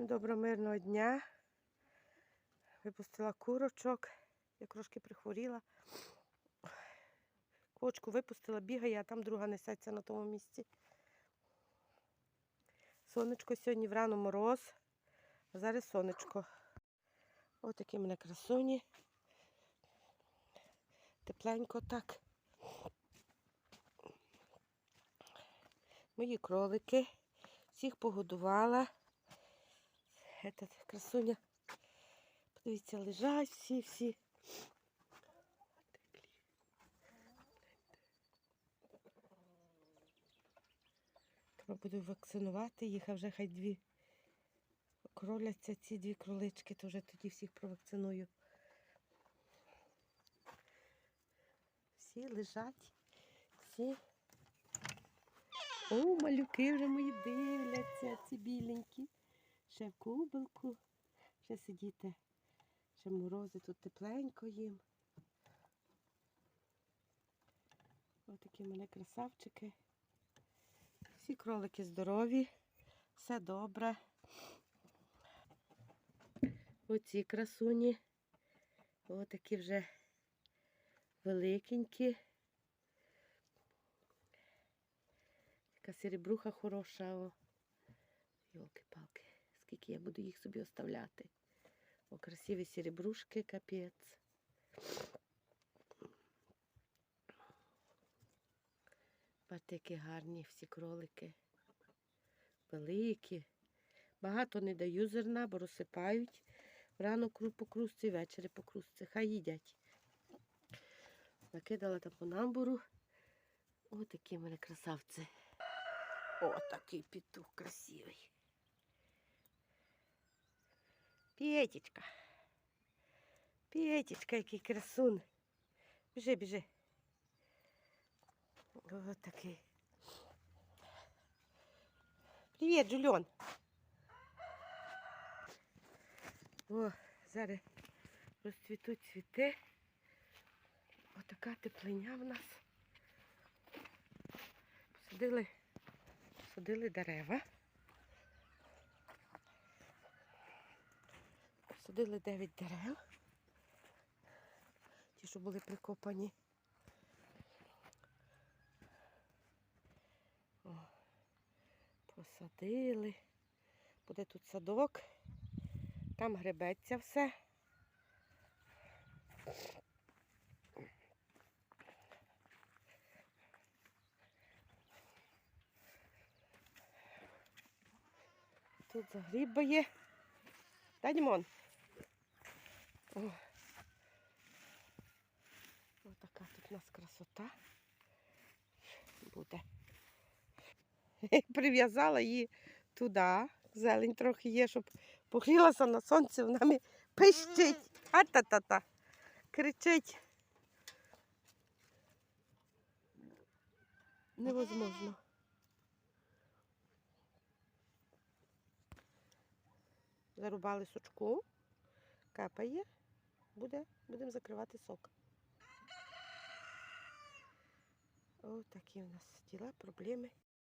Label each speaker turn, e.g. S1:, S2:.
S1: Всім доброго мирного дня. Випустила курочок. Я трошки прихворіла. Квочку випустила, бігає, а там друга несеться на тому місці. Сонечко сьогодні врано мороз, а зараз сонечко. Ось такі мене красуні. Тепленько так. Мої кролики. Всіх погодувала. Этот, красуня. Подивіться, лежать всі-всі. Буду вакцинувати їх, а вже хай дві кроляться ці дві кролички, то вже тоді всіх провакциную. Всі лежать, всі. О, малюки вже мої дивляться, ці біленькі. Ще в кубелку. Ще сидіти. Ще морози, тут тепленько їм. Ось такі в мене красавчики. Всі кролики здорові, все добре. Оці красуні. Ось такі вже великенькі. Така серебруха хороша. О. Йолки-палки, скільки я буду їх собі оставляти. О, красиві серебрушки, капець. Бачите, які гарні всі кролики. Великі. Багато не даю зерна, бо розсипають. Рано по кружці, ввечері по кружці. Хай їдять. Накидала там по намбуру. Ось такі в мене красавці. О, такий петух красивий. Петечка. Петечка, який красун. Біжи, біжи. Ось такий. Привіт, Джульон. О, зараз розцвітуть цвіти. Отака теплиня в нас. Посадили, посадили дерева. Посадили 9 дерев. Ті, що були прикопані. О, посадили. Буде тут садок. Там гребеться все. Тут загрібає. Та Дімон. О. Ось така тут у нас красота буде. Прив'язала її туди. Зелень трохи є, щоб погрілася на сонці, вона мені пищить. А-та-та-та. Кричить. Невозможно. Зарубали сучку, капає, буде, будемо закривати сок. Ось такі у нас діла, проблеми.